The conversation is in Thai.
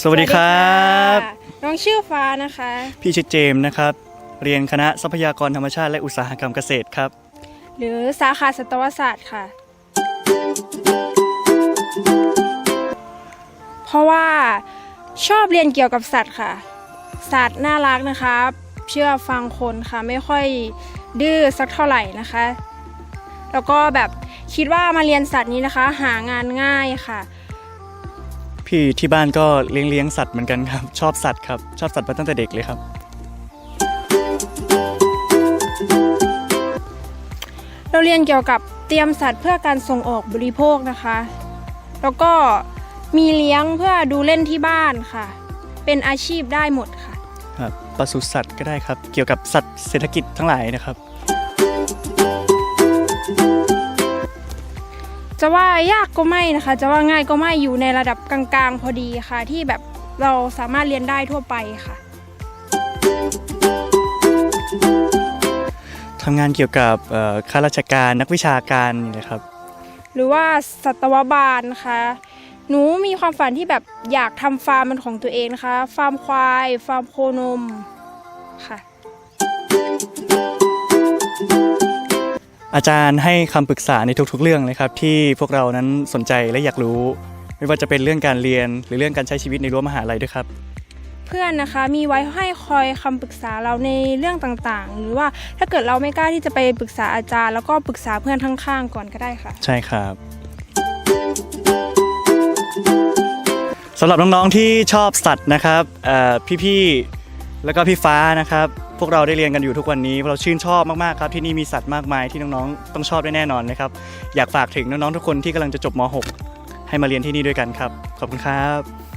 สวัสดีครับ สวัสดีค่ะน้องชื่อฟ้านะคะ พี่ชื่อเจมส์นะครับ เรียนคณะทรัพยากรธรรมชาติและอุตสาหกรรมเกษตรครับ หรือสาขาสัตวศาสตร์ค่ะ เพราะว่าชอบเรียนเกี่ยวกับสัตว์ค่ะ สัตว์น่ารักนะคะเชื่อฟังคนค่ะ ไม่ค่อยดื้อสักเท่าไหร่นะคะ แล้วก็แบบคิดว่ามาเรียนสัตว์นี้นะคะ หางานง่ายค่ะ พี่ที่บ้านก็เลี้ยงเลี้ยงสัตว์เหมือนกันครับ ชอบสัตว์ครับ ชอบสัตว์มาตั้งแต่เด็กเลยครับ เราเรียนเกี่ยวกับเตรียมสัตว์เพื่อการส่งออกบริโภคนะคะ แล้วก็มีเลี้ยงเพื่อดูเล่นที่บ้านค่ะ เป็นอาชีพได้หมดค่ะครับปศุสัตว์ก็ได้ครับ เกี่ยวกับสัตว์เศรษฐกิจทั้งหลายนะครับ จะว่ายากก็ไม่นะคะ จะว่าง่ายก็ไม่อยู่ในระดับกลางๆ พอดีค่ะ ที่แบบเราสามารถเรียนได้ทั่วไปค่ะทำงานเกี่ยวกับเอ่อข้าราชการนักวิชาการนี่นะครับ หรือว่าสัตวบาลนะคะหนูมีความฝันที่แบบอยากทำฟาร์มเป็นของตัวเองนะคะ ฟาร์มควาย ฟาร์มโคนมค่ะ อาจารย์ให้คำปรึกษาในทุกๆ เรื่องเลยครับที่พวกเรานั้นสนใจและอยากรู้ ไม่ว่าจะเป็นเรื่องการเรียนหรือเรื่องการใช้ชีวิตในรั้วมหาลัยด้วยครับ เพื่อนนะคะมีไว้ให้คอยคำปรึกษาเราในเรื่องต่างๆ หรือว่าถ้าเกิดเราไม่กล้าที่จะไปปรึกษาอาจารย์ แล้วก็ปรึกษาเพื่อนข้างๆก่อนก็ได้ค่ะ ใช่ครับสำหรับน้องๆที่ชอบสัตว์นะครับเอ่อพี่ๆ แล้วก็พี่ฟ้านะครับพวกเราได้เรียนกันอยู่ทุกวันนี้เราชื่นชอบมากๆครับที่นี่มีสัตว์มากมายที่น้องๆต้องชอบแน่นอนนะครับอยากฝากถึงน้องๆทุกคนที่กำลังจะจบม .6 ให้มาเรียนที่นี่ด้วยกันครับ ขอบคุณครับ